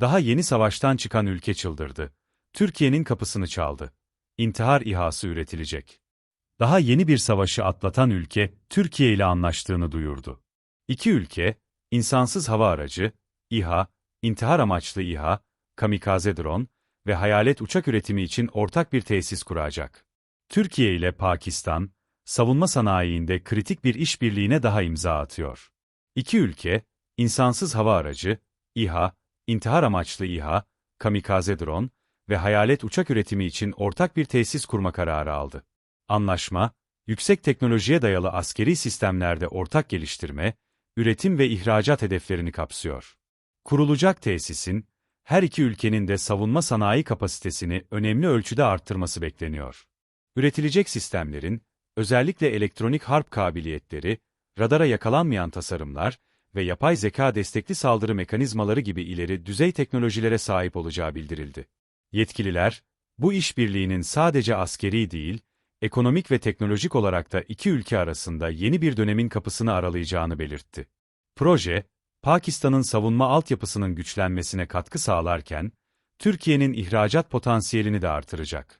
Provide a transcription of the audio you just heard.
Daha yeni savaştan çıkan ülke çıldırdı. Türkiye'nin kapısını çaldı. İntihar İHA'sı üretilecek. Daha yeni bir savaşı atlatan ülke, Türkiye ile anlaştığını duyurdu. İki ülke, insansız hava aracı, İHA, intihar amaçlı İHA, kamikaze drone ve hayalet uçak üretimi için ortak bir tesis kuracak. Türkiye ile Pakistan, savunma sanayiinde kritik bir işbirliğine daha imza atıyor. İki ülke, insansız hava aracı, İHA, intihar amaçlı İHA, kamikaze drone ve hayalet uçak üretimi için ortak bir tesis kurma kararı aldı. Anlaşma, yüksek teknolojiye dayalı askeri sistemlerde ortak geliştirme, üretim ve ihracat hedeflerini kapsıyor. Kurulacak tesisin, her iki ülkenin de savunma sanayi kapasitesini önemli ölçüde arttırması bekleniyor. Üretilecek sistemlerin, özellikle elektronik harp kabiliyetleri, radara yakalanmayan tasarımlar ve yapay zeka destekli saldırı mekanizmaları gibi ileri düzey teknolojilere sahip olacağı bildirildi. Yetkililer, bu işbirliğinin sadece askeri değil, ekonomik ve teknolojik olarak da iki ülke arasında yeni bir dönemin kapısını aralayacağını belirtti. Proje, Pakistan'ın savunma altyapısının güçlenmesine katkı sağlarken, Türkiye'nin ihracat potansiyelini de artıracak.